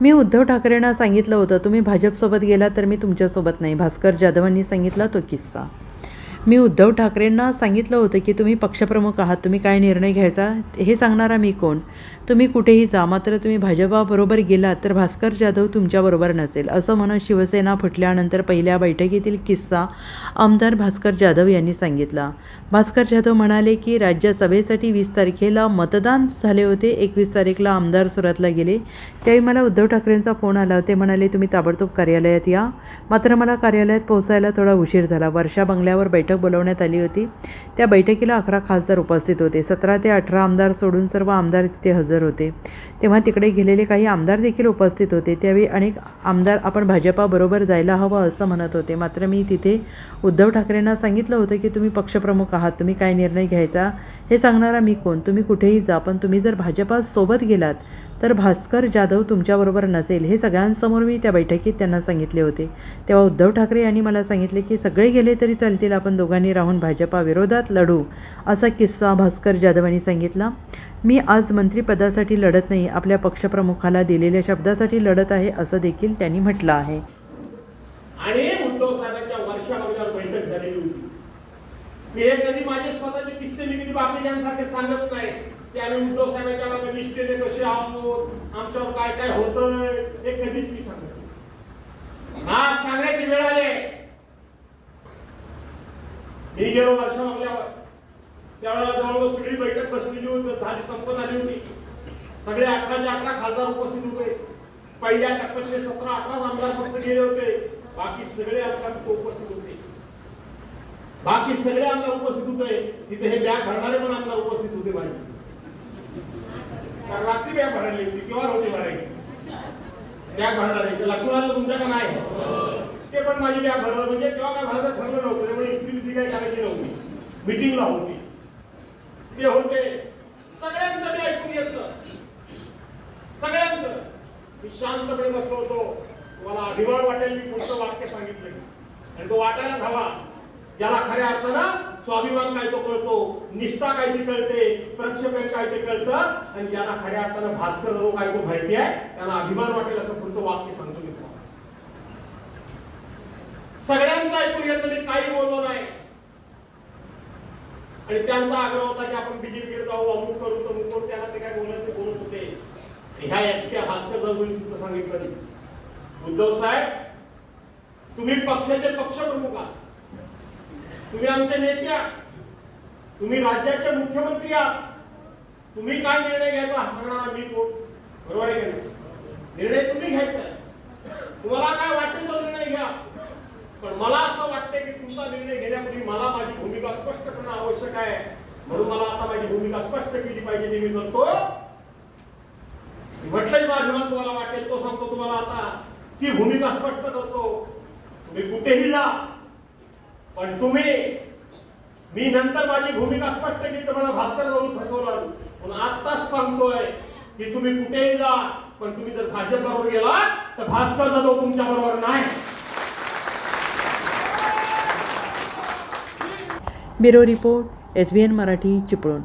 मी उद्धव ठाकरेंना सांगितलं होतं तुम्ही भाजपसोबत गेला तर मी तुमच्यासोबत नाही. भास्कर जाधवांनी सांगितला तो किस्सा. मी उद्धव ठाकरेंना सांगितलं होतं की तुम्ही पक्षप्रमुख आहात तुम्ही काय निर्णय घ्यायचा हे सांगणारा मी कोण? तुम्ही कुठेही जा मात्र तुम्ही भाजपाबरोबर गेलात तर भास्कर जाधव तुमच्याबरोबर नसेल असं म्हणत शिवसेना फुटल्यानंतर पहिल्या बैठकीतील किस्सा आमदार भास्कर जाधव यांनी सांगितला. भास्कर जाधव म्हणाले की राज्यसभेसाठी वीस तारखेला मतदान झाले होते एकवीस तारीखला आमदार सुरतला गेले. त्यावेळी मला उद्धव ठाकरेंचा फोन आला ते म्हणाले तुम्ही ताबडतोब कार्यालयात या. मात्र मला कार्यालयात पोहोचायला थोडा उशीर झाला. वर्षा बंगल्यावर बैठक बोलवण्यात आली होती. त्या बैठकीला अकरा खासदार उपस्थित होते. सतरा ते अठरा आमदार सोडून सर्व आमदार तिथे हजर होते. तेव्हा तिकडे गेलेले काही आमदार देखील उपस्थित होते. त्यावेळी अनेक आमदार आपण भाजपाबरोबर जायला हवं असं म्हणत होते. मात्र मी तिथे उद्धव ठाकरेंना सांगितलं होतं की तुम्ही पक्षप्रमुख आहात. तुम्ही काय निर्णय घ्यायचा हे सांगणारा मी कोण? तुम्ही कुठेही जा. पण तुम्ही जर भाजपासोबत गेलात तर भास्कर जाधव तुमच्याबरोबर नसेल हे सगळ्यांसमोर मी त्या बैठकीत त्यांना सांगितले होते. तेव्हा उद्धव ठाकरे यांनी मला सांगितले की सगळे गेले तरी चालतील आपण दोघांनी राहून भाजपा विरोधात लढू असा किस्सा भास्कर जाधवांनी सांगितला. मी आज मंत्रिपदासाठी लढत नाही आपल्या पक्षप्रमुखाला दिलेल्या शब्दासाठी लढत आहे असं देखील त्यांनी म्हटलं आहे. आणि उद्धव साहेबांच्या वर्षाबरोबर बैठक झालेली होती. मी हे कधी माझे स्वतःचे किस्से मी कधी बाकीच्यांसारखे सांगत नाही. त्यावेळी उद्धव साहेबांच्या मागे निष्ठेने कसे आहोत? आमच्यावर काय काय होतंय? हे कधीच मी सांगत आज सांगण्याची वेळ आले मी गेलो वर्ष मागल्यावर. त्यावेळेला जवळजवळ सगळी बैठक बसलेली होती झाली संपत आली होती. सगळे अठराचे अठरा खासदार उपस्थित होते. पहिल्या टप्प्यातले सतरा अठरा आमदार फक्त गेले होते. बाकी सगळे आमदार तिथे उपस्थित होते. बाकी सगळे आमदार उपस्थित होते. तिथे हे बॅग भरणारे पण आमदार उपस्थित होते माझे बॅग भरायला होती किंवा होते भरायची. बॅग भरणारे ते लक्षात आलं तुमच्याकडे नाही? ते पण माझी बॅग भरलं म्हणजे तेव्हा काय भरायचं ठरलं नव्हतं. त्यामुळे इस्त्री बिस्त्री काही करायची नव्हती. मिटिंगला होती. ते होते. सगळ्यांचं मी ऐकून घेतलं. सगळ्यांचं. मी शांतपणे बसलो होतो. मला अभिमान वाटेल मी पुढचं वाक्य सांगितलं. आणि तो वाटायला हवा ज्याला खऱ्या अर्थानं स्वाभिमान काय तो कळतो निष्ठा काय ती कळते प्रक्षेपण काय ते कळतं आणि ज्याला खऱ्या अर्थानं भास्कर जो काय तो माहिती आहे त्याला अभिमान वाटेल असं पुढचं वाक्य सांगतो मी तुम्हाला. सगळ्यांचं ऐकून येत मी काही बोललो नाही. आणि त्यांचा आग्रह होता की आपण बीजेपीकडे जाऊ अमुक करू तमुक करू त्याला ते काय बोलत ते बोलत होते. आणि ह्या एकट्या भास्कर जाधवांनी सुद्धा सांगितलं. उद्धव साहेब तुम्ही पक्षाचे पक्ष प्रमुख आहात. तुम्ही आमचे नेते आहात. तुम्ही राज्याचे मुख्यमंत्री आहात. तुम्ही काय निर्णय घ्यायचा सांगणार मी कोण? बरोबर आहे का निर्णय तुम्ही घ्यायचा तुम्हाला काय वाटेल तो निर्णय घ्या. पण मला असं वाटतं की तुमचा निर्णय घेण्यापूर्वी मला माझी भूमिका स्पष्ट करणं आवश्यक आहे. म्हणून मला आता माझी भूमिका स्पष्ट केली पाहिजे ते मी करतो. म्हटलंय माझं तुम्हाला वाटेल तो सांगतो तुम्हाला आता ती भूमिका स्पष्ट करतो. तुम्ही कुठेही जा. पण तुम्ही मी नंतर माझी भूमिका स्पष्ट केली तर मला भास्कर जाऊन फसवलं पण आत्ताच सांगतोय की तुम्ही कुठेही जा पण तुम्ही जर भाजप बरोबर गेला तर भास्कर जाधव तुमच्या बरोबर नाही. Bureau report S B N Marathi Chiplun.